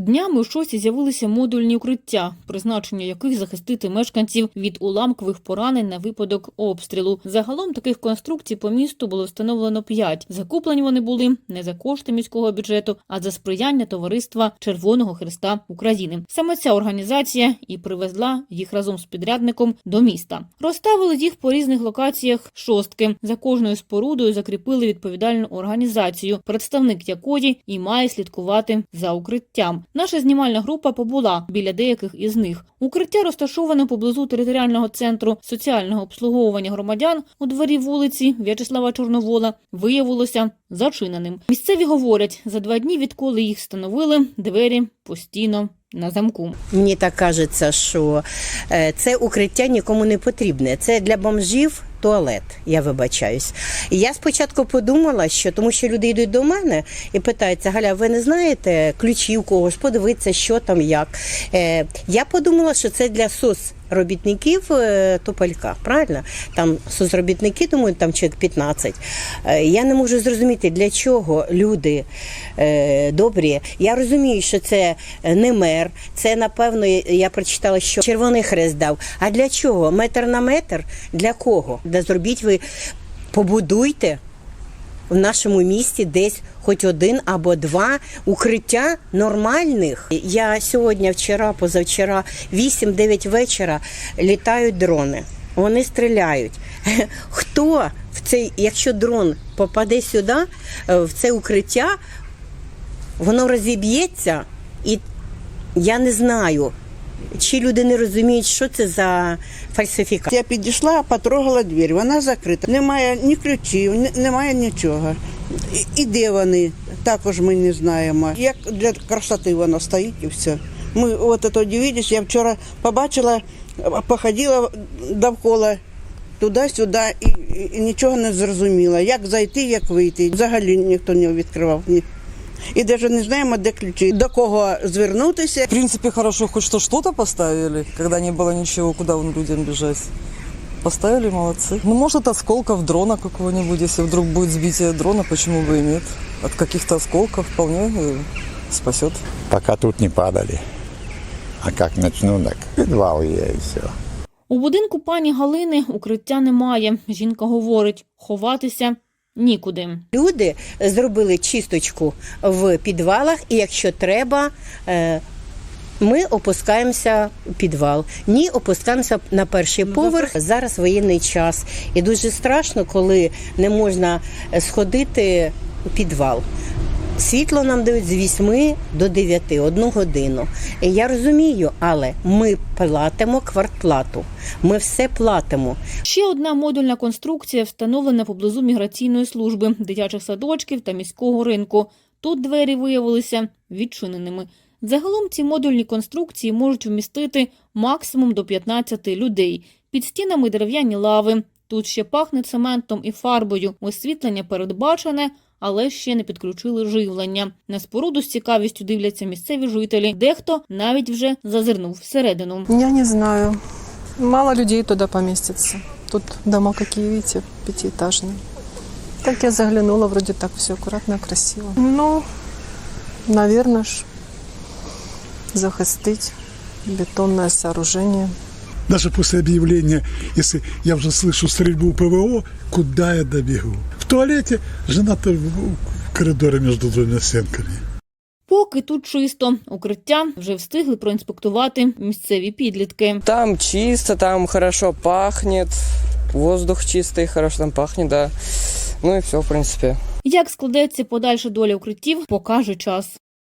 Днями у шості з'явилися модульні укриття, призначення яких захистити мешканців від уламкових поранень на випадок обстрілу. Загалом таких конструкцій по місту було встановлено п'ять. Закуплені вони були не за кошти міського бюджету, а за сприяння товариства Червоного Христа України. Саме ця організація і привезла їх разом з підрядником до міста. Розставили їх по різних локаціях шостки. За кожною спорудою закріпили відповідальну організацію, представник якої і має слідкувати за укриттям. Наша знімальна група побула біля деяких із них. Укриття розташоване поблизу територіального центру соціального обслуговування громадян у дворі вулиці В'ячеслава Чорновола виявилося зачиненим. Місцеві говорять, за два дні, відколи їх встановили, двері постійно на замку. Мені так кажеться, що е, це укриття нікому не потрібне. Це для бомжів туалет, я вибачаюсь. І я спочатку подумала, що тому що люди йдуть до мене і питаються, Галя, ви не знаєте ключі у когось, подивитися, що там, як. Е, я подумала, що це для СОС. Робітників е, Тополька, правильно? Там соцробітники, думаю, там чоловік 15. Е, Я не можу зрозуміти, для чого люди е, добрі. Я розумію, що це не мер, це напевно, я прочитала, що Червоний Хрест дав. А для чого? Метр на метр? Для кого? Да зробіть ви, побудуйте в нашому місті десь хоч один або два укриття нормальних. Я сьогодні, вчора, позавчора, 8-9 вечора літають дрони. Вони стріляють. Хто в цей, якщо дрон попаде сюди, е, в це укриття, воно розіб'ється, і я не знаю, чи люди не розуміють, що це за фальсифікація. Я підійшла, потрогала двір, вона закрита. Немає ні ключів, немає нічого. І, де вони, також ми не знаємо. Як для красоти воно стоїть і все. Ми от це дивились, я вчора побачила, походила довкола туди-сюди і, і нічого не зрозуміла. Як зайти, як вийти. Взагалі ніхто не відкривав Ні. І навіть не знаємо, де ключі, до кого звернутися. В принципе, хорошо, хоть что что-то поставили, когда не было ничего, куда вон людям бежать. Поставили, молодцы. Ну, может, от осколков дрона какого-нибудь, если вдруг будет сбитие дрона, почему бы и нет. От каких-то осколков вполне э, спасет. пока тут не падали. А как начну, так підвал є і все. У будинку пані Галини укриття немає. Жінка говорить, ховатися нікуди. Люди зробили чисточку в підвалах, і якщо треба, е, ми опускаємося в підвал. Ні, опускаємося на перший поверх. Зараз воєнний час. І дуже страшно, коли не можна сходити у підвал. Світло нам дають з 8 до 9, одну годину. Я розумію, але ми платимо квартплату. Ми все платимо. Ще одна модульна конструкція встановлена поблизу міграційної служби, дитячих садочків та міського ринку. Тут двері виявилися відчиненими. Загалом ці модульні конструкції можуть вмістити максимум до 15 людей. Під стінами дерев'яні лави. Тут ще пахне цементом і фарбою. Освітлення передбачене, але ще не підключили живлення. На споруду з цікавістю дивляться місцеві жителі. Дехто навіть вже зазирнув всередину. Я не знаю. Мало людей туда поместится. Тут дома какие, видите, пятиэтажные. Так я заглянула, вроде так все аккуратно, красиво. Ну, наверное, ж захистить бетонное сооружение. Даже после объявления, если я уже слышу стрельбу ПВО, куда я добегу? В туалете жена-то в коридорі між двома стінками. Поки тут чисто, укриття вже встигли проінспектувати місцеві підлітки. Там чисто, там хорошо пахне, воздух чистий, хорошо там пахне, да. Ну і все, в принципі. Як складеться подальша доля укриттів, покаже час.